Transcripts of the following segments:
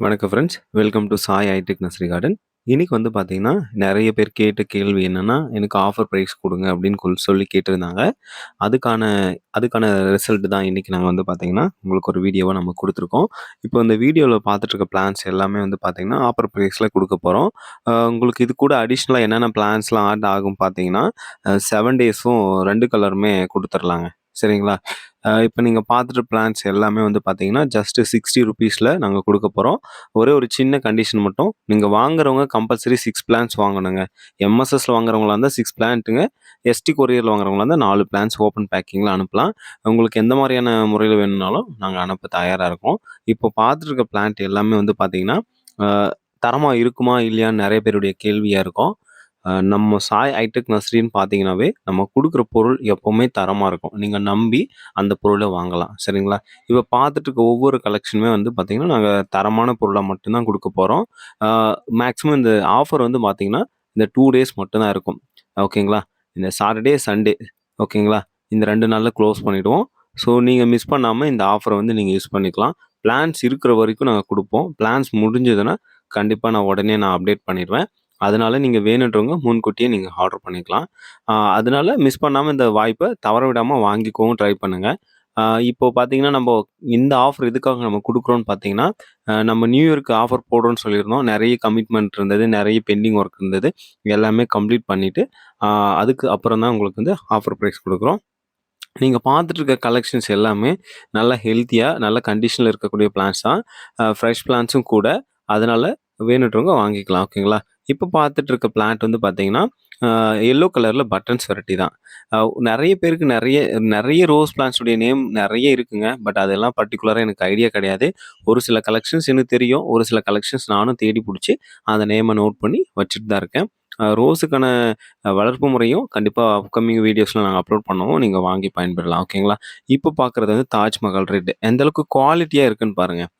வணக்கம் friends welcome to Sai itech nursery garden இன்னைக்கு வந்து பார்த்தீங்கன்னா நிறைய பேர் கேட்ட கேள்வி என்னென்னா எனக்கு ஆஃபர் ப்ரைஸ் கொடுங்க அப்படின்னு சொல்லி கேட்டிருந்தாங்க. அதுக்கான அதுக்கான ரிசல்ட் தான் இன்னைக்கு நாங்கள் வந்து பார்த்தீங்கன்னா உங்களுக்கு ஒரு வீடியோவை நம்ம கொடுத்துருக்கோம். இப்போ இந்த வீடியோவில் பார்த்துட்டு இருக்க பிளான்ஸ் எல்லாமே வந்து பார்த்தீங்கன்னா ஆஃபர் ப்ரைஸில் கொடுக்க போகிறோம் உங்களுக்கு இது கூட அடிஷ்னலாக என்னென்ன பிளான்ஸ்லாம் ஆட் ஆகும் பார்த்தீங்கன்னா செவன் டேஸும் ரெண்டு கலருமே கொடுத்துர்லாங்க. சரிங்களா? இப்போ நீங்கள் பார்த்துட்டு பிளான்ஸ் எல்லாமே வந்து பார்த்தீங்கன்னா ஜஸ்ட் சிக்ஸ்டி ருபீஸில் நாங்கள் கொடுக்க போகிறோம் ஒரே ஒரு சின்ன கண்டிஷன் மட்டும் நீங்கள் வாங்குறவங்க கம்பல்சரி சிக்ஸ் பிளான்ஸ் வாங்கணுங்க. எம்எஸ்எஸ்ல வாங்குறவங்களா இருந்தால் சிக்ஸ் பிளான்ட்டுங்க எஸ்டி கொரியரில் வாங்குறவங்களா இருந்தால் நாலு பிளான்ஸ் ஓப்பன் பேக்கிங்கில் அனுப்பலாம். உங்களுக்கு எந்த மாதிரியான முறையில் வேணும்னாலும் நாங்கள் அனுப்ப தயாராக இருக்கோம். இப்போ பார்த்துட்டு இருக்க பிளான்ட் எல்லாமே வந்து பார்த்தீங்கன்னா தரமாக இருக்குமா இல்லையான்னு நிறைய பேருடைய கேள்வியாக இருக்கும். நம்ம சாய் ஹைடெக் நர்சரின்னு பார்த்தீங்கன்னாவே நம்ம கொடுக்குற பொருள் எப்போவுமே தரமாக இருக்கும். நீங்கள் நம்பி அந்த பொருளை வாங்கலாம். சரிங்களா? இப்போ பார்த்துட்டு இருக்க ஒவ்வொரு கலெக்ஷனுமே வந்து பார்த்தீங்கன்னா நாங்கள் தரமான பொருளை மட்டும்தான் கொடுக்க போகிறோம் மேக்ஸிமம் இந்த ஆஃபர் வந்து பார்த்தீங்கன்னா இந்த டூ டேஸ் மட்டும்தான் இருக்கும். ஓகேங்களா? இந்த சாட்டர்டே சண்டே ஓகேங்களா? இந்த ரெண்டு நாளில் க்ளோஸ் பண்ணிவிடுவோம் ஸோ நீங்கள் மிஸ் பண்ணாமல் இந்த ஆஃபரை வந்து நீங்கள் யூஸ் பண்ணிக்கலாம். பிளான்ஸ் இருக்கிற வரைக்கும் நாங்கள் கொடுப்போம். பிளான்ஸ் முடிஞ்சதுன்னா கண்டிப்பாக நான் உடனே நான் அப்டேட் பண்ணிடுவேன். அதனால நீங்கள் வேணுன்றவங்க முன்கூட்டியே நீங்கள் ஆர்டர் பண்ணிக்கலாம். அதனால மிஸ் பண்ணாமல் இந்த வாய்ப்பை தவற விடாமல் வாங்கிக்கவும் ட்ரை பண்ணுங்கள் இப்போ பார்த்தீங்கன்னா நம்ம இந்த ஆஃபர் எதுக்காக நம்ம கொடுக்குறோன்னு பார்த்தீங்கன்னா நம்ம நியூ இயர்க்கு ஆஃபர் போடுறோன்னு சொல்லியிருந்தோம். நிறைய கமிட்மெண்ட் இருந்தது நிறைய பெண்டிங் ஒர்க் இருந்தது. எல்லாமே கம்ப்ளீட் பண்ணிவிட்டு அதுக்கு அப்புறம் தான் உங்களுக்கு வந்து ஆஃபர் ப்ரைஸ் கொடுக்குறோம். நீங்கள் பார்த்துட்டு இருக்க கலெக்ஷன்ஸ் எல்லாமே நல்ல ஹெல்த்தியாக நல்ல கண்டிஷனில் இருக்கக்கூடிய பிளான்ஸ் தான் ஃப்ரெஷ் பிளான்ஸும் கூட. அதனால் வேணுன்றவங்க வாங்கிக்கலாம் ஓகேங்களா? இப்போ பார்த்துட்டு இருக்க பிளான்ட் வந்து பார்த்தீங்கன்னா எல்லோ கலரில் பட்டன்ஸ் வெரைட்டி தான். நிறைய பேருக்கு நிறைய நிறைய ரோஸ் பிளான்ஸுடைய நேம் நிறைய இருக்குங்க. பட் அதெல்லாம் பர்டிகுலராக எனக்கு ஐடியா கிடையாது. ஒரு சில கலெக்ஷன்ஸ் எனக்கு தெரியும். ஒரு சில கலெக்ஷன்ஸ் நானும் தேடி பிடிச்சி அந்த நேமை நோட் பண்ணி வச்சுட்டு தான் இருக்கேன். ரோஸுக்கான வளர்ப்பு முறையும் கண்டிப்பாக அப்கமிங் வீடியோஸில் நாங்கள் அப்லோட் பண்ணுவோம். நீங்கள் வாங்கி பயன்பெறலாம் ஓகேங்களா இப்போ பார்க்குறது வந்து தாஜ்மஹால் ரெட் எந்த அளவுக்கு குவாலிட்டியாக இருக்குன்னு பாருங்கள்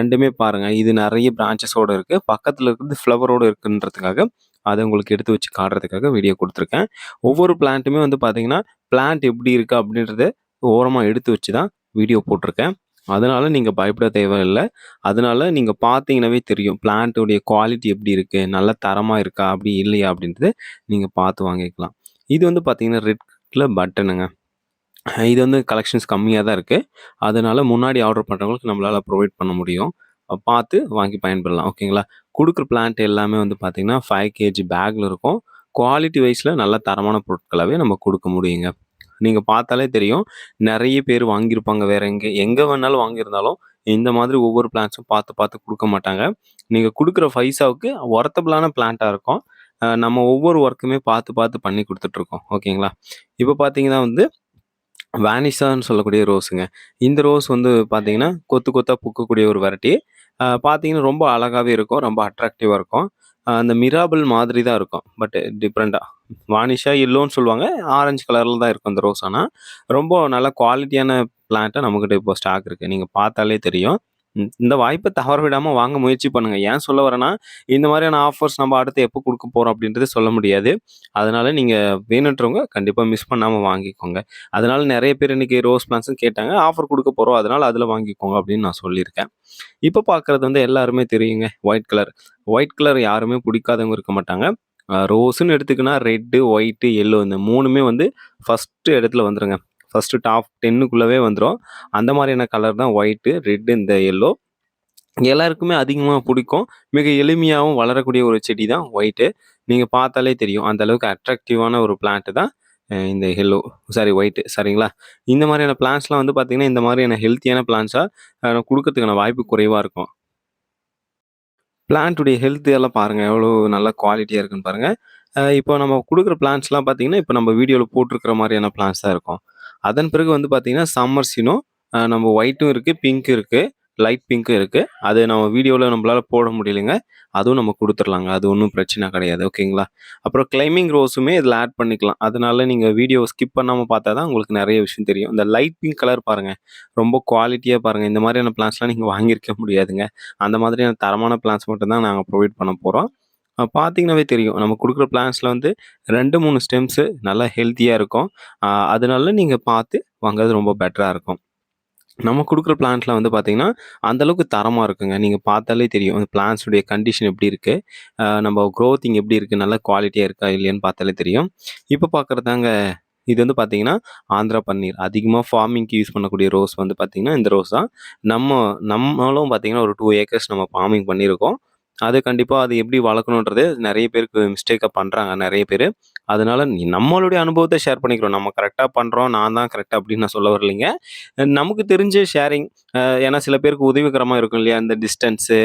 ரெண்டுமே பாருங்கள் இது நிறைய பிரான்ச்சஸோடு இருக்குது பக்கத்தில் இருக்கிறது ஃப்ளவரோடு இருக்குன்றதுக்காக அதை உங்களுக்கு எடுத்து வச்சு காட்டுறதுக்காக வீடியோ கொடுத்துருக்கேன். ஒவ்வொரு பிளான்ட்டுமே வந்து பார்த்தீங்கன்னா பிளான்ட் எப்படி இருக்குது அப்படின்றத ஓரமாக எடுத்து வச்சு தான் வீடியோ போட்டிருக்கேன். அதனால் நீங்கள் பயப்பட தேவையில்லை. அதனால நீங்கள் பார்த்தீங்கன்னாவே தெரியும். பிளான்ட்டுடைய குவாலிட்டி எப்படி இருக்குது நல்ல தரமாக இருக்கா? அப்படி இல்லையா? அப்படின்றத நீங்கள் பார்த்து வாங்கிக்கலாம். இது வந்து பார்த்தீங்கன்னா ரெட்ல பட்டனுங்க இது வந்து கலெக்ஷன்ஸ் கம்மியாக தான் இருக்குது அதனால முன்னாடி ஆர்டர் பண்ணுறவங்களுக்கு நம்மளால் ப்ரொவைட் பண்ண முடியும். பார்த்து வாங்கி பயன்பெறலாம் ஓகேங்களா கொடுக்குற பிளான்ட் எல்லாமே வந்து பார்த்திங்கன்னா ஃபைவ் கேஜி பேக்கில் இருக்கும். குவாலிட்டி வைஸில் நல்ல தரமான பொருட்களாகவே நம்ம கொடுக்க முடியுங்க. நீங்கள் பார்த்தாலே தெரியும். நிறைய பேர் வாங்கியிருப்பாங்க வேற எங்கே எங்கே வேணாலும் வாங்கியிருந்தாலும் இந்த மாதிரி ஒவ்வொரு பிளான்ஸும் பார்த்து பார்த்து கொடுக்க மாட்டாங்க. நீங்கள் கொடுக்குற பைசாவுக்கு ஒர்த்தபிளான பிளான்ட்டாக இருக்கும். நம்ம ஒவ்வொரு ஒர்க்குமே பார்த்து பார்த்து பண்ணி கொடுத்துட்ருக்கோம். ஓகேங்களா? இப்போ பார்த்தீங்கன்னா வந்து வேனிஷான்னு சொல்லக்கூடிய ரோஸுங்க இந்த ரோஸ் வந்து பார்த்தீங்கன்னா கொத்து கொத்தாக பூக்கக்கூடிய ஒரு வெரைட்டி பார்த்தீங்கன்னா ரொம்ப அழகாகவே இருக்கும். ரொம்ப அட்ராக்டிவாக இருக்கும். அந்த மிராபிள் மாதிரி தான் இருக்கும். பட் டிஃப்ரெண்ட்டாக வானிஷா எல்லோன்னு சொல்லுவாங்க. ஆரஞ்சு கலரில் தான் இருக்கும் அந்த ரோஸ் ஆனால் ரொம்ப நல்ல குவாலிட்டியான பிளான்ட்டாக நம்மக்கிட்ட இப்போ ஸ்டாக் இருக்குது நீங்கள் பார்த்தாலே தெரியும். இந்த வாய்ப்பை தவற விடாமல் வாங்க முயற்சி பண்ணுங்க. ஏன் சொல்ல வரேன்னா இந்த மாதிரியான ஆஃபர்ஸ் நம்ம அடுத்து எப்போ கொடுக்க போகிறோம் அப்படின்றது சொல்ல முடியாது. அதனால நீங்கள் வேணுன்றவங்க கண்டிப்பாக மிஸ் பண்ணாமல் வாங்கிக்கோங்க. அதனால நிறைய பேர் இன்னைக்கு ரோஸ் பிளான்ஸும் கேட்டாங்க ஆஃபர் கொடுக்க போகிறோம் அதனால் அதில் வாங்கிக்கோங்க அப்படின்னு நான் சொல்லியிருக்கேன். இப்போ பார்க்குறது வந்து எல்லாருமே தெரியுங்க ஒயிட் கலர் ஒயிட் கலர் யாருமே பிடிக்காதவங்க இருக்க மாட்டாங்க. ரோஸுன்னு எடுத்துக்கினா ரெட்டு ஒயிட்டு எல்லோ இந்த மூணுமே வந்து ஃபஸ்ட்டு இடத்துல வந்துருங்க. ஃபஸ்ட்டு டாப் டென்னுக்குள்ளவே வந்துடும் அந்த மாதிரியான கலர் தான் ஒயிட்டு ரெட்டு இந்த எல்லோ எல்லாருக்குமே அதிகமாக பிடிக்கும். மிக எளிமையாகவும் வளரக்கூடிய ஒரு செடி தான் ஒயிட்டு நீங்கள் பார்த்தாலே தெரியும். அந்த அளவுக்கு அட்ராக்டிவான ஒரு பிளான்ட்டு தான் இந்த எல்லோ சாரி ஒயிட்டு சரிங்களா? இந்த மாதிரியான பிளான்ஸ்லாம் வந்து பார்த்திங்கன்னா இந்த மாதிரியான ஹெல்த்தியான பிளான்ஸாக கொடுக்கறதுக்கான வாய்ப்பு குறைவாக இருக்கும். பிளான்ட்டுடைய ஹெல்த் எல்லாம் பாருங்கள் எவ்வளோ நல்ல குவாலிட்டியாக இருக்குன்னு பாருங்கள் இப்போ நம்ம கொடுக்குற பிளான்ஸ்லாம் பார்த்தீங்கன்னா இப்போ நம்ம வீடியோவில் போட்டிருக்கிற மாதிரியான பிளான்ஸ் தான் இருக்கும். அதன் பிறகு வந்து பார்த்தீங்கன்னா சம்மர் சீனும் நம்ம ஒயிட்டும் இருக்குது பிங்க் இருக்குது லைட் பிங்க்கும் இருக்குது அது நம்ம வீடியோவில் நம்மளால் போட முடியலைங்க. அதுவும் நம்ம கொடுத்துர்லாங்க அது ஒன்றும் பிரச்சனை கிடையாது. ஓகேங்களா அப்புறம் கிளைமிங் ரோஸுமே இதில் ஆட் பண்ணிக்கலாம். அதனால நீங்கள் வீடியோ ஸ்கிப் பண்ணாமல் பார்த்தா தான் உங்களுக்கு நிறைய விஷயம் தெரியும். இந்த லைட் பிங்க் கலர் பாருங்கள் ரொம்ப குவாலிட்டியாக பாருங்கள் இந்த மாதிரியான பிளான்ஸ்லாம் நீங்கள் வாங்கியிருக்க முடியாதுங்க. அந்த மாதிரியான தரமான பிளான்ஸ் மட்டும்தான் நாங்கள் ப்ரொவைட் பண்ண போகிறோம் பார்த்தீங்கன்னாவே தெரியும் நம்ம கொடுக்குற பிளான்ஸில் வந்து ரெண்டு மூணு ஸ்டெம்ஸு நல்லா ஹெல்த்தியாக இருக்கும் அதனால நீங்கள் பார்த்து வாங்குறது ரொம்ப பெட்டராக இருக்கும் நம்ம கொடுக்குற பிளான்ட்லாம் வந்து பார்த்தீங்கன்னா, அந்தளவுக்கு தரமாக இருக்குங்க. நீங்கள் பார்த்தாலே தெரியும். அந்த பிளான்ஸுடைய கண்டிஷன் எப்படி இருக்குது நம்ம க்ரோத்திங் எப்படி இருக்குது நல்ல குவாலிட்டியாக இருக்கா? இல்லையான்னு பார்த்தாலே தெரியும். இப்போ பார்க்குறதாங்க இது வந்து பார்த்தீங்கன்னா, ஆந்திரா பன்னீர். அதிகமாக ஃபார்மிங்க்கு யூஸ் பண்ணக்கூடிய ரோஸ் வந்து பார்த்திங்கன்னா இந்த ரோஸ் தான். நம்ம நம்மளும் பார்த்தீங்கன்னா, ஒரு டூ ஏக்கர்ஸ் நம்ம ஃபார்மிங் பண்ணியிருக்கோம். அது கண்டிப்பாக அது எப்படி வளர்க்கணுன்றது நிறைய பேருக்கு மிஸ்டேக்கை பண்ணுறாங்க நிறைய பேர் அதனால நீ நம்மளுடைய அனுபவத்தை ஷேர் பண்ணிக்கிறோம். நம்ம கரெக்டாக பண்ணுறோம் நான் தான் கரெக்டாக அப்படின்னு நான் சொல்ல வரலைங்க. நமக்கு தெரிஞ்ச ஷேரிங் ஏன்னா சில பேருக்கு உதவிகரமாக இருக்கும் இல்லையா? இந்த டிஸ்டன்ஸு,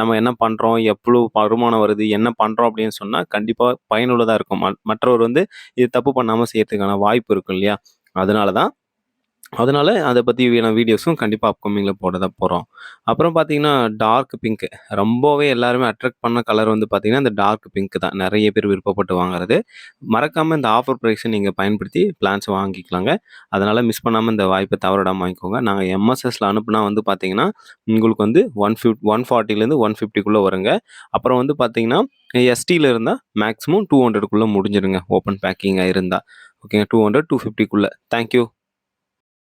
நம்ம என்ன பண்ணுறோம் எவ்வளோ வருமானம் வருது? என்ன பண்ணுறோம் அப்படின்னு சொன்னால் கண்டிப்பாக பயனுள்ளதாக இருக்கும். ம மற்றவர் வந்து இது தப்பு பண்ணாமல் செய்யறதுக்கான வாய்ப்பு இருக்கும் இல்லையா? அதனால தான். அதனால் அதை பற்றி பத்தியான வீடியோஸும் கண்டிப்பாக அப்கமிங்கில் போட தான் போகிறோம் அப்புறம் பார்த்தீங்கன்னா, டார்க் பிங்க் ரொம்பவே எல்லாருமே அட்ராக்ட் பண்ண கலர் வந்து பார்த்தீங்கன்னா, இந்த டார்க் பிங்க் தான். நிறைய பேர் விருப்பப்பட்டு வாங்குறது. மறக்காமல் இந்த ஆஃபர் ப்ரைஸை நீங்கள் பயன்படுத்தி பிளான்ஸ் வாங்கிக்கலாங்க. அதனால் மிஸ் பண்ணாமல் இந்த வாய்ப்பை தவறிடாமல் வாங்கிக்கோங்க. நாங்கள் எம்எஸ்எஸில் அனுப்புனா வந்து பார்த்தீங்கன்னா, உங்களுக்கு வந்து ஒன் ஃபிஃப்ட் ஒன் ஃபார்ட்டிலேருந்து ஒன் ஃபிஃப்டிக்குள்ளே வருங்க. அப்புறம் வந்து பார்த்தீங்கன்னா, எஸ்டியில் இருந்தால் மேக்ஸிமம் 200க்குள்ள முடிஞ்சிருங்க. ஓப்பன் பேக்கிங்காக இருந்தால் ஓகேங்க. 200, 250க்குள்ள. Thank you.